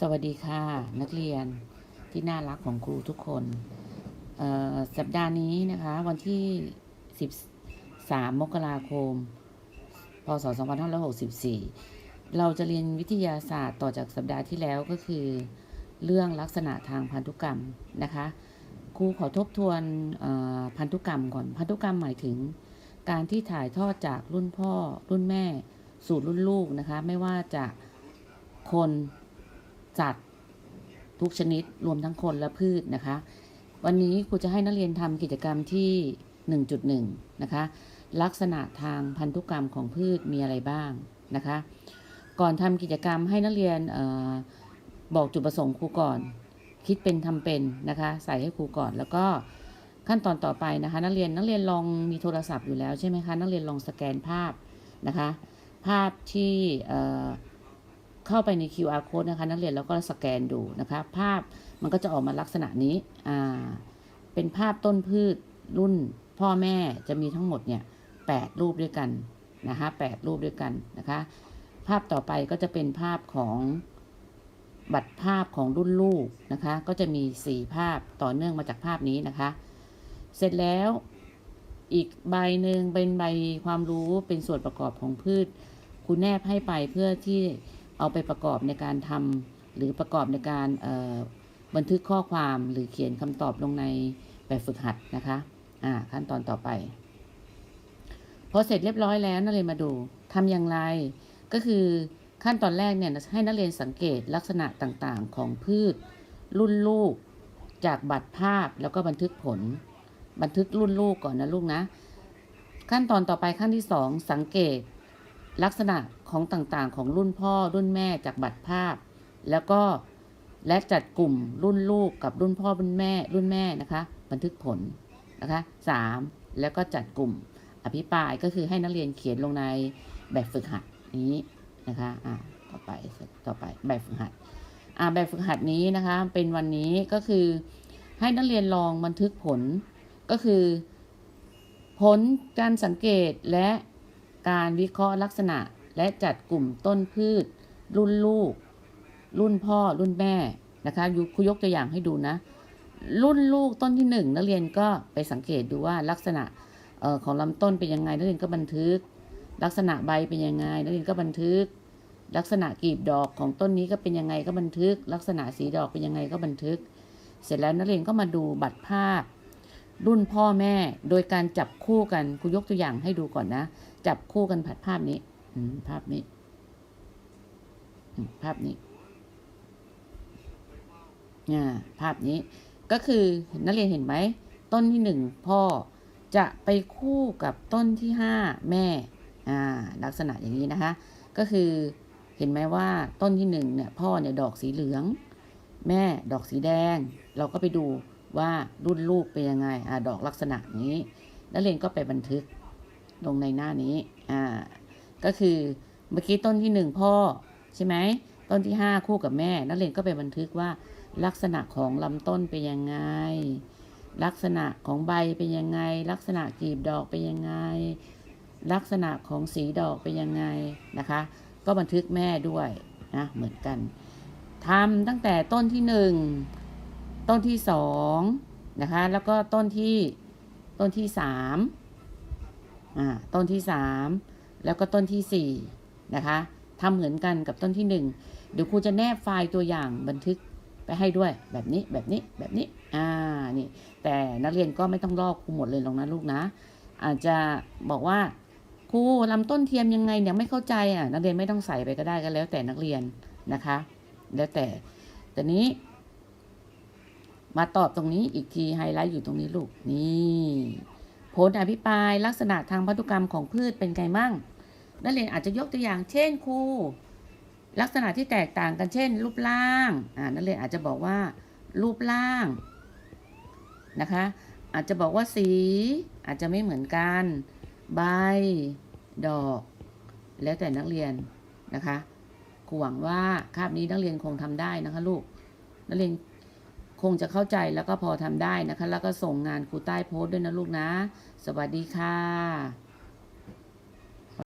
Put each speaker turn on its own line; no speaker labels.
สวัสดีค่ะ นักเรียนที่น่ารักของครูทุกคนเสัปดาห์นี้นะคะ วันที่ 13 มกราคม พศ 2564 เราจะเรียนวิทยาศาสตร์ต่อจากสัปดาห์ที่แล้วก็คือ เรื่องลักษณะทางพันธุกรรมนะคะครูขอทบทวนพันธุกรรมก่อน พันธุกรรมหมายถึง การที่ถ่ายทอดจากรุ่นพ่อรุ่นแม่ สู่รุ่นลูกนะคะ ไม่ว่าจะคน สัตว์ ทุกชนิดรวมทั้งคนและพืชนะคะ วันนี้ครูจะให้นักเรียนทำกิจกรรมที่ 1.1 นะคะ ลักษณะทางพันธุกรรมของพืชมีอะไรบ้างนะคะ ก่อนทำกิจกรรมให้นักเรียนออบอกจุดประสงค์ครูก่อน คิดเป็นทำเป็นนะคะ ใส่ให้ครูก่อนแล้วก็ขั้นตอนต่อไปนะคะ นักเรียนนักเรียนลองมีโทรศัพท์อยู่แล้วใช่ไหมคะนักเรียนลองสแกนภาพนะคะ ภาพที่ เข้าไปใน QR code นะคะ นักเรียนแล้วก็สแกนดูนะคะ ภาพมันก็จะออกมาลักษณะนี้อ่าเป็นภาพต้นพืชรุ่นพ่อแม่จะมีทั้งหมดเนี่ยแปดรูปด้วยกันนะคะแปดรูปด้วยกันนะคะ ภาพต่อไปก็จะเป็นภาพของบัตรภาพของรุ่นลูกนะคะ ก็จะมีสี่ภาพต่อเนื่องมาจากภาพนี้นะคะ เสร็จแล้วอีกใบหนึ่งเป็นใบความรู้เป็นส่วนประกอบของพืช คุณแนบให้ไปเพื่อที่ เอาไปประกอบในการทำหรือประกอบในการบันทึกข้อความหรือเขียนคำตอบลงในแบบฝึกหัดนะคะอ่าขั้นตอนต่อไป พอเสร็จเรียบร้อยแล้วนักเรียนมาดูทำอย่างไร ก็คือขั้นตอนแรกเนี่ยให้นักเรียนสังเกตลักษณะต่างๆ ของพืช รุ่นลูก จากบัตรภาพแล้วก็บันทึกผล บันทึกรุ่นลูกก่อนนะลูกนะ ขั้นตอนต่อไปขั้นที่สองสังเกต ลักษณะของต่างๆ ของรุ่นพ่อรุ่นแม่จากบัตรภาพ แล้วก็และจัดกลุ่มรุ่นลูกกับรุ่นพ่อรุ่นแม่รุ่นแม่นะคะ บันทึกผลนะคะสามแล้วก็จัดกลุ่มอภิปรายก็คือให้นักเรียนเขียนลงในแบบฝึกหัดนี้นะคะอ่าต่อไปต่อไปแบบฝึกหัดอ่าแบบฝึกหัดนี้นะคะเป็นวันนี้ก็คือให้นักเรียนลองบันทึกผลก็คือ ผลการสังเกตและ การวิเคราะห์ลักษณะและจัดกลุ่มต้นพืช รุ่นลูก รุ่นพ่อรุ่นแม่นะคะยครูยกตัวอย่างให้ดูนะ รุ่นลูกต้นที่หนึ่งนักเรียนก็ไปสังเกตดูว่าลักษณะออของลำต้นเป็นยังไงนักเรียนก็บันทึก ลักษณะใบเป็นยังไงนักเรียนก็บันทึก ลักษณะกลีบดอกของต้นนี้ก็เป็นยังไงก็บันทึก ลักษณะสีดอกเป็นยังไงก็บันทึก เสร็จแล้วนักเรียนก็มาดูบัตรภาพ รุ่นพ่อแม่โดยการจับคู่กันครูยกตัวอย่างให้ดูก่อนนะ จับคู่กันผัดภาพนี้อืภาพนี้ ภาพนี้อ่าภาพนี้ ก็คือนักเรียนเห็นไหม ต้นที่หนึ่งพ่อจะไปคู่กับต้นที่ห้าแม่ อ่า ลักษณะอย่างนี้นะคะ ก็คือเห็นไหมว่าต้นที่หนึ่งเนี่ย พ่อเนี่ยดอกสีเหลือง แม่ดอกสีแดง เราก็ไปดูว่ารุ่นลูกเป็นยังไง อ่า ดอกลักษณะนี้ นักเรียนก็ไปบันทึก ลงในหน้านี้อ่าก็คือเมื่อกี้ต้นที่หนึ่งพ่อใช่ไหมต้นที่ห้าคู่กับแม่ นักเรียนก็ไปบันทึกว่าลักษณะของลำต้นเป็นยังไง ลักษณะของใบเป็นยังไง ลักษณะกลีบดอกเป็นยังไง ลักษณะของสีดอกเป็นยังไงนะคะ ก็บันทึกแม่ด้วยนะเหมือนกันทำตั้งแต่ต้นที่หนึ่งต้นที่สองนะคะ แล้วก็ต้นที่ต้นที่สาม อ่าต้นที่สามแล้วก็ต้นที่สี่นะคะทำเหมือนกันกับต้นที่หนึ่งเดี๋ยวครูจะแนบไฟล์ตัวอย่างบันทึกไปให้ด้วยแบบนี้แบบนี้แบบนี้อ่านี่แต่นักเรียนก็ไม่ต้องลอกครูหมดเลยหรอกนะลูกนะ อาจจะบอกว่าครูลำต้นเทียมยังไงเนี่ยไม่เข้าใจอะนักเรียนไม่ต้องใส่ไปก็ได้ก็แล้วแต่นักเรียนนะคะ แล้วแต่แต่นี้มาตอบตรงนี้อีกทีไฮไลท์อยู่ตรงนี้ลูกนี่ ผลอภิปรายลักษณะทางพันธุกรรมของพืชเป็นไงมั่ง นักเรียนอาจจะยกตัวอย่าง เช่นครูลักษณะที่แตกต่างกันเช่น รูปร่างอ่านักเรียนอาจจะบอกว่า รูปร่างนะคะ อาจจะบอกว่าสีอาจจะไม่เหมือนกัน ใบ ดอก แล้วแต่นักเรียนนะคะหวังว่าคาบนี้นักเรียนคงทำได้นะคะลูกนักเรียน คงจะเข้าใจแล้วก็พอทำได้นะคะ แล้วก็ส่งงานครูใต้โพสต์ด้วยนะลูกนะ สวัสดีค่ะ